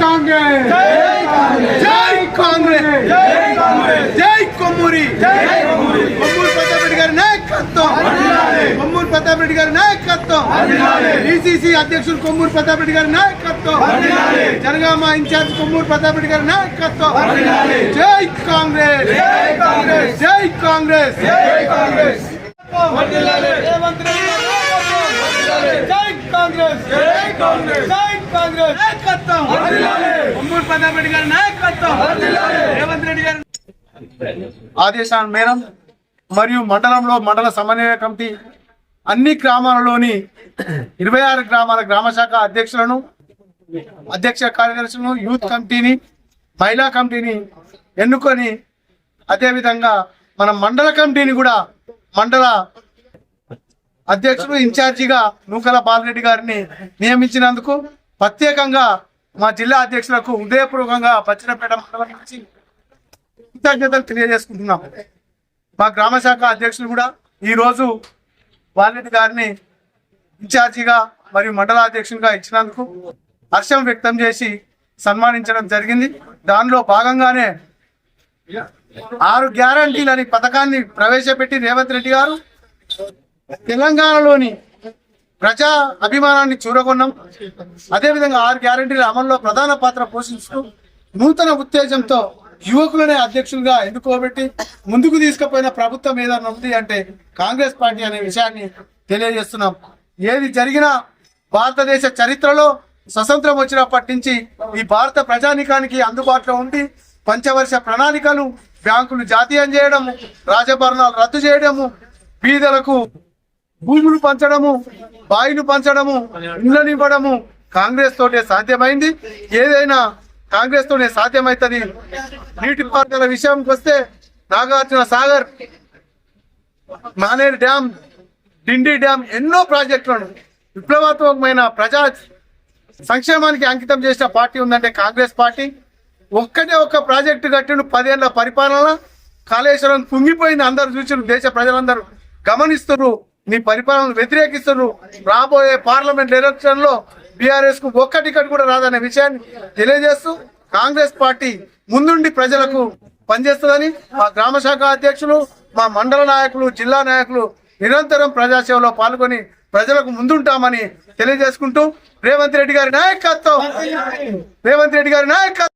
కాంగ్రెస్ జై కాంగ్రెస్ జై కొమ్మూరి కొమ్మూరు ప్రతాప్ రెడ్డి గారి నాయకత్వం కొమ్మూరు ప్రతాప్ రెడ్డి గారి నాయకత్వం డిసిసి అధ్యక్షులు కొమ్మూరు ప్రతాప్ రెడ్డి గారి నాయకత్వం జనగామ ఇన్ఛార్జ్ కొమ్మూరు ప్రతాప్ రెడ్డి గారి నాయకత్వం జై కాంగ్రెస్ జై కాంగ్రెస్ జై కాంగ్రెస్ జై కాంగ్రెస్ రేవంత్ రెడ్డి గారి నాయకత్వం. జై కాంగ్రెస్ జై కాంగ్రెస్ జై కాంగ్రెస్ నాయకత్వం. కొమ్మూరు ప్రతాప్ రెడ్డి గారి నాయకత్వం. రేవంత్ రెడ్డి గారి ఆదేశాల మేరం మరియు మండలంలో మండల సమన్వయ కమిటీ అన్ని గ్రామాలలోని ఇరవై ఆరు గ్రామాల గ్రామ శాఖ అధ్యక్షులను అధ్యక్ష కార్యదర్శులను యూత్ కమిటీని మహిళా కమిటీని ఎన్నుకొని అదేవిధంగా మన మండల కమిటీని కూడా మండల అధ్యక్షుడు ఇన్ఛార్జిగా నూకల బాలరెడ్డి గారిని నియమించినందుకు ప్రత్యేకంగా మా జిల్లా అధ్యక్షులకు హృదయపూర్వకంగా పచ్చినపేట మండలం నుంచి కృతజ్ఞతలు తెలియజేసుకుంటున్నాం. మా గ్రామ శాఖ అధ్యక్షులు కూడా ఈరోజు రోజు బాలరెడ్డి గారిని ఇన్ఛార్జిగా మరియు మండల అధ్యక్షునిగా ఇచ్చినందుకు హర్షం వ్యక్తం చేసి సన్మానించడం జరిగింది. దానిలో భాగంగానే ఆరు గ్యారంటీలు అనే పథకాన్ని ప్రవేశపెట్టి రేవంత్ రెడ్డి గారు తెలంగాణలోని ప్రజా అభిమానాన్ని చూరగొన్నాం. అదేవిధంగా ఆరు గ్యారంటీల అమల్లో ప్రధాన పాత్ర పోషిస్తూ నూతన ఉత్తేజంతో యువకులనే అధ్యక్షులుగా ఎన్నుకోబెట్టి ముందుకు తీసుకుపోయిన ప్రభుత్వం ఏదైనా ఉంది అంటే కాంగ్రెస్ పార్టీ అనే విషయాన్ని తెలియజేస్తున్నాం. ఏది జరిగినా భారతదేశ చరిత్రలో స్వతంత్రం వచ్చినప్పటి నుంచి ఈ భారత ప్రజానికానికి అందుబాటులో ఉండి పంచవర్ష ప్రణాళికలు బ్యాంకులు జాతీయం చేయడము రాజభరణాలు రద్దు చేయడము బీదలకు భూములు పంచడము బాయిలు పంచడము ఇండ్లను ఇవ్వడము కాంగ్రెస్ తోనే సాధ్యమైంది. ఏదైనా కాంగ్రెస్ తోనే సాధ్యమవుతుంది నీటిపారుదల విషయంకి వస్తే నాగార్జున సాగర్ మానేరు డ్యామ్ డిండి డ్యామ్ ఎన్నో ప్రాజెక్టులను విప్లవాత్మకమైన ప్రజా సంక్షేమానికి అంకితం చేసిన పార్టీ ఉందంటే కాంగ్రెస్ పార్టీ. ఒక్కటే ఒక్క ప్రాజెక్టు కట్టిన పదేళ్ళ పరిపాలన. కాళేశ్వరం కుంగిపోయింది అందరు చూసిన దేశ ప్రజలందరూ గమనిస్తున్నారు నీ పరిపాలన వ్యతిరేకిస్తున్నారు రాబోయే పార్లమెంట్ ఎలక్షన్లో బీఆర్ఎస్కు ఒక్క టికెట్ కూడా రాదనే విషయాన్ని తెలియజేస్తూ కాంగ్రెస్ పార్టీ ముందుండి ప్రజలకు పనిచేస్తుందని మా గ్రామ శాఖ అధ్యక్షులు మా మండల నాయకులు జిల్లా నాయకులు నిరంతరం ప్రజాసేవలో పాల్గొని ప్రజలకు ముందుంటామని తెలియజేసుకుంటూ రేవంత్ రెడ్డి గారి నాయకత్వం. రేవంత్ రెడ్డి గారి నాయకత్వం.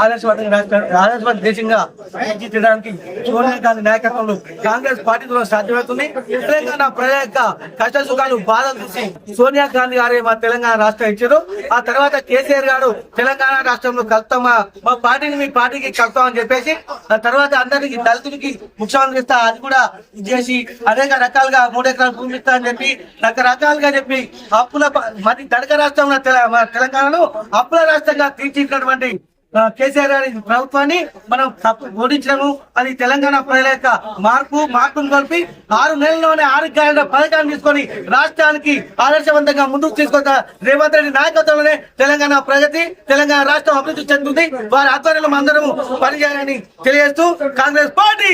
ఆదర్శవంతంగా రాష్ట్ర- దేశంగా తీర్చిదిద్దడానికి సోనియా గాంధీ నాయకత్వంలో కాంగ్రెస్ పార్టీతో సాధ్యమవుతుంది. తెలంగాణ ప్రజల యొక్క కష్ట సుఖాలు బాధలు చూసి సోనియా గాంధీ గారే మా తెలంగాణ రాష్ట్రం ఇచ్చారు. ఆ తర్వాత కేసీఆర్ గారు తెలంగాణ రాష్ట్రంలో కలుపుతామా మా పార్టీని మీ పార్టీకి కలుపుతామని చెప్పేసి ఆ తర్వాత అందరికి దళితులకి ముఖ్యమంత్రి ఇస్తా అది కూడా చేసి అనేక రకాలుగా మూడు ఎకరాల భూమి ఇస్తా అని చెప్పి రకరకాలుగా చెప్పి అప్పుల మరి దడక రాష్ట్రంలో తెల- మన తెలంగాణను అప్పుల రాష్ట్రంగా తీర్చిదిద్దినటువంటి కేసీఆర్ గారి ప్రభుత్వాన్ని మనం ఓడించడము అది తెలంగాణ ప్రజల యొక్క మార్పు మార్పును కలిపి ఆరు నెలల్లోనే ఆరు గ్యారెంటీ పథకాన్ని తీసుకొని రాష్ట్రానికి ఆదర్శవంతంగా ముందుకు తీసుకొస్తా రేవంత్ రెడ్డి నాయకత్వంలోనే తెలంగాణ ప్రగతి తెలంగాణ రాష్ట్రం అభివృద్ధి చెందుతుంది. వారి ఆధ్వర్యంలో అందరము పనిచేయాలని తెలియజేస్తూ కాంగ్రెస్ పార్టీ.